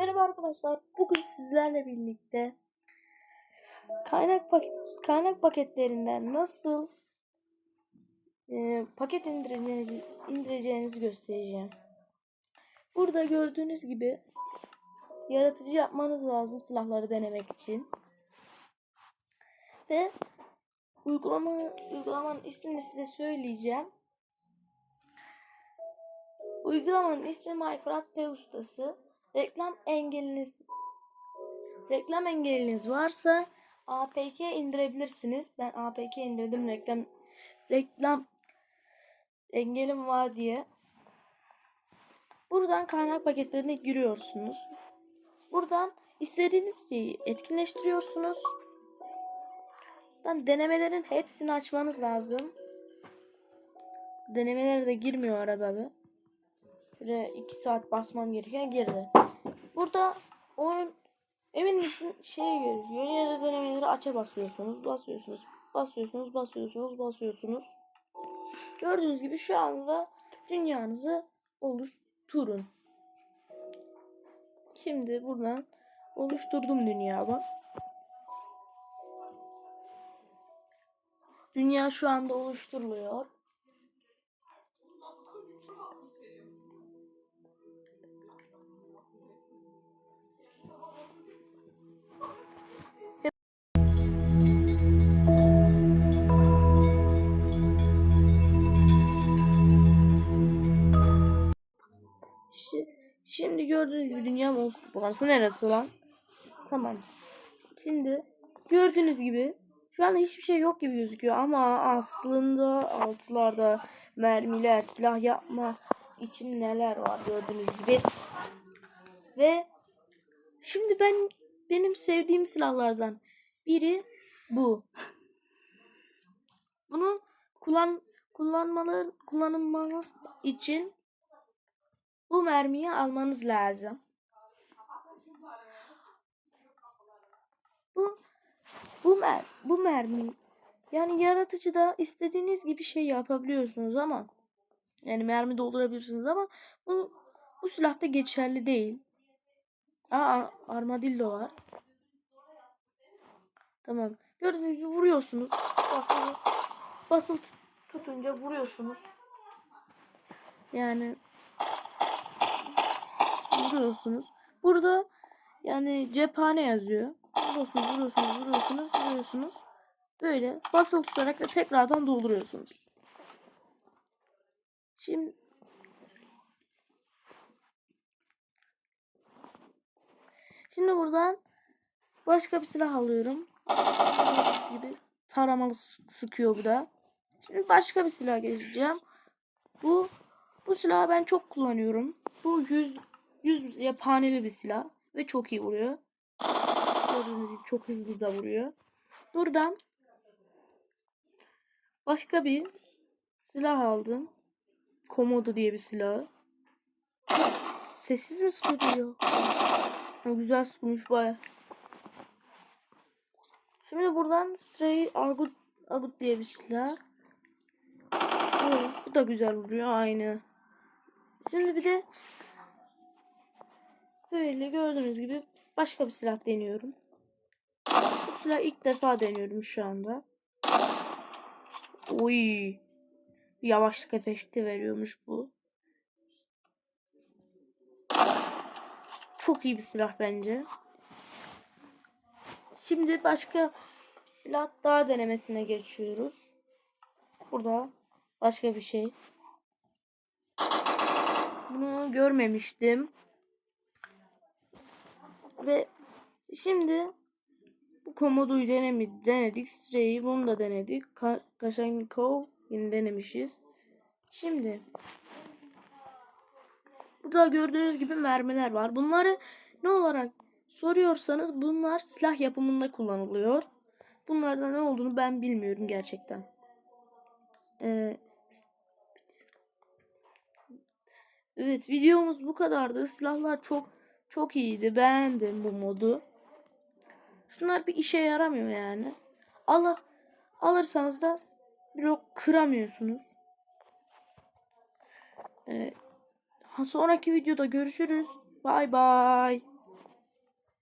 Merhaba arkadaşlar. Bugün sizlerle birlikte kaynak paket kaynak paketlerinden nasıl e, paket indireceğinizi, indireceğinizi göstereceğim. Burada gördüğünüz gibi yaratıcı yapmanız lazım silahları denemek için. Ve uygulama uygulamanın ismini size söyleyeceğim. Uygulamanın ismi Minecraft P ustası. Reklam engeliniz reklam engeliniz varsa APK indirebilirsiniz. Ben APK indirdim reklam reklam engelim var diye. Buradan kaynak paketlerine giriyorsunuz. Buradan istediğiniz şeyi etkinleştiriyorsunuz. Buradan denemelerin hepsini açmanız lazım. Denemelere de girmiyor arada bir. Şöyle 2 saat basmam gereken girdi. Burada onun emin misin şey gözüküyor. Yeni denemeleri aça basıyorsunuz. Basıyorsunuz. Basıyorsunuz. Basıyorsunuz. Basıyorsunuz. Gördüğünüz gibi şu anda dünyanızı oluşturun. Şimdi buradan oluşturdum dünyamı. Dünya şu anda oluşturuluyor. Şimdi gördüğünüz gibi dünyam olsun. Burası neresi lan? Tamam. Şimdi gördüğünüz gibi şu an hiçbir şey yok gibi gözüküyor ama aslında altlarda mermiler, silah yapma için neler var gördüğünüz gibi. Ve şimdi ben benim sevdiğim silahlardan biri bu. Bunu kullan kullanmalı kullanılmanız için bu mermiyi almanız lazım. Bu bu mer bu mermi yani yaratıcıda istediğiniz gibi şey yapabiliyorsunuz ama yani mermi doldurabilirsiniz ama bu bu silahta geçerli değil. Aa armadillo var. Tamam. Gördüğünüz gibi vuruyorsunuz. Basılı, basılı tut- tutunca vuruyorsunuz. Yani vuruyorsunuz. Burada yani cephane yazıyor. Vuruyorsunuz, vuruyorsunuz, vuruyorsunuz, vuruyorsunuz. Böyle basılı tutarak da tekrardan dolduruyorsunuz. Şimdi Şimdi buradan başka bir silah alıyorum. Gibi taramalı sıkıyor bu da. Şimdi başka bir silah geçeceğim. Bu bu silahı ben çok kullanıyorum. Bu 100 100 yaphaneli bir silah ve çok iyi vuruyor. Gördüğünüz gibi çok hızlı da vuruyor. Buradan başka bir silah aldım. Komodo diye bir silah. Sessiz mi sıkıyor? Ha, güzel sıkmış baya. Şimdi buradan Stray Agut, Agut diye bir silah. Bu, bu da güzel vuruyor aynı. Şimdi bir de böyle gördüğünüz gibi başka bir silah deniyorum. Bu silah ilk defa deniyorum şu anda. Oy. Yavaşlık efekti veriyormuş bu. Çok iyi bir silah bence. Şimdi başka bir silah daha denemesine geçiyoruz. Burada başka bir şey. Bunu görmemiştim. Ve şimdi bu komodoyu denemi, denedik. Stray'i bunu da denedik. Ka Kaşankov yine denemişiz. Şimdi burada gördüğünüz gibi mermiler var. Bunları ne olarak soruyorsanız bunlar silah yapımında kullanılıyor. Bunlarda ne olduğunu ben bilmiyorum gerçekten. Ee, evet videomuz bu kadardı. Silahlar çok çok iyiydi. Beğendim bu modu. Şunlar bir işe yaramıyor yani. Alır, alırsanız da blok kıramıyorsunuz. Ee, sonraki videoda görüşürüz. Bay bay.